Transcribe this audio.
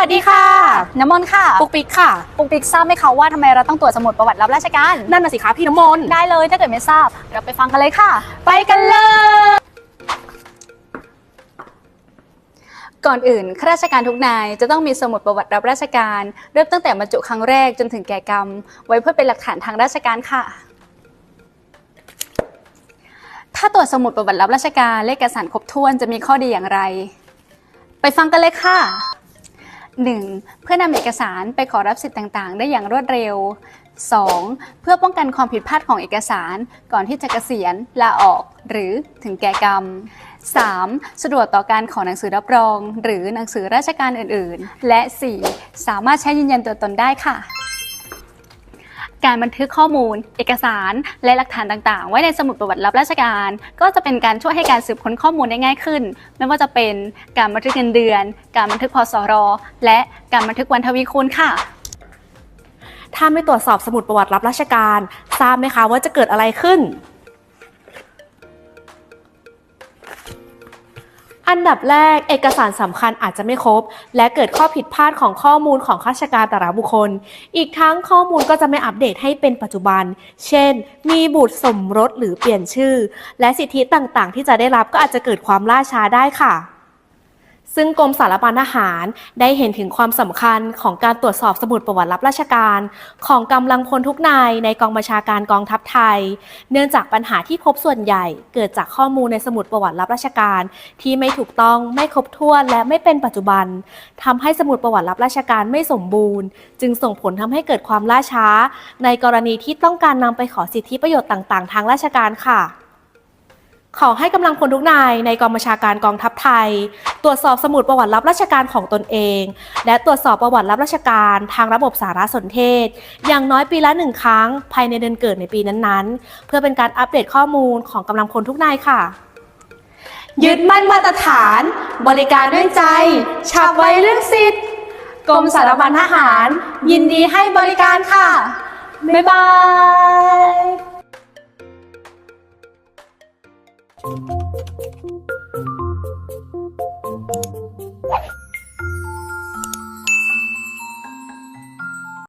วัสดีค่ะ น้ำมนต์ค่ะ ปุ๊กปิ๊กค่ะปุ๊กปิ๊กทราบไหมคะว่าทำไมเราต้องตรวจสมุดประวัติรับราชการ นั่นน่ะสิคะพี่น้ำมนต์ ได้เลยถ้าเกิดไม่ทราบ เราไปฟังกันเลยค่ะ ไปกันเลย ก่อนอื่นข้าราชการทุกนายจะต้องมีสมุดประวัติรับราชการ เริ่มตั้งแต่บรรจุครั้งแรกจนถึงแก่กรรม ไว้เพื่อเป็นหลักฐานทางราชการค่ะ ถ้าตรวจสมุดประวัติรับราชการและเอกสารครบถ้วนจะมีข้อดีอย่างไร ไปฟังกันเลยค่ะ 1. เพื่อนำเอกสารไปขอรับสิทธิ์ต่างๆ ได้อย่างรวดเร็ว 2. เพื่อป้องกันความผิดพลาดของเอกสารก่อนที่จะเกษียณลาออก หรือถึงแก่กรรม 3. สะดวกต่อการขอหนังสือรับรอง หรือหนังสือราชการอื่นๆ และ 4. สามารถใช้ยืนยันตัวตนได้ค่ะ การบันทึกข้อมูล เอกสาร และหลักฐานต่างๆ ไว้ในสมุดประวัติรับราชการ ก็จะเป็นการช่วยให้การสืบค้นข้อมูลได้ง่ายขึ้น ไม่ว่าจะเป็นการบันทึกเงินเดือน การบันทึกพสรและการบันทึกวันทวีคูณค่ะถ้าไม่ตรวจสอบสมุดประวัติรับราชการ ทราบไหมคะว่าจะเกิดอะไรขึ้น อันดับแรกเอกสารสำคัญอาจจะไม่ครบ และเกิดข้อผิดพลาดของข้อมูลของข้าราชการแต่ละบุคคล อีกทั้งข้อมูลก็จะไม่อัปเดตให้เป็นปัจจุบัน เช่น มีบุตรสมรสหรือเปลี่ยนชื่อ และสิทธิต่างๆ ที่จะได้รับก็อาจจะเกิดความล่าช้าได้ค่ะ ซึ่งกรมสารบัญทหารได้เห็นถึงความสำคัญของการตรวจสอบสมุดประวัติรับราชการ ของกำลังพลทุกนายในกองบัญชาการกองทัพไทย เนื่องจากปัญหาที่พบส่วนใหญ่ เกิดจากข้อมูลในสมุดประวัติรับราชการ ที่ไม่ถูกต้องไม่ครบถ้วนและไม่เป็นปัจจุบันทำให้สมุดประวัติรับราชการไม่สมบูรณ์ จึงส่งผลทำให้เกิดความล่าช้า ในกรณีที่ต้องการนำไปขอสิทธิประโยชน์ต่าง ๆ ทางราชการค่ะขอให้กำลังพลทุกนายในกองบัญชาการกองทัพไทย ตรวจสอบสมุดประวัติรับราชการของตนเอง และตรวจสอบประวัติรับราชการทางระบบสารสนเทศ อย่างน้อยปีละหนึ่งครั้ง ภายในเดือนเกิดในปีนั้นๆ เพื่อเป็นการอัปเดตข้อมูลของกำลังพลทุกนายค่ะ ยึดมั่นมาตรฐาน บริการด้วยใจฉาบไว้เรื่องสิทธิ์กรมสารบัญทหาร ยินดีให้บริการค่ะ บ๊ายบาย What?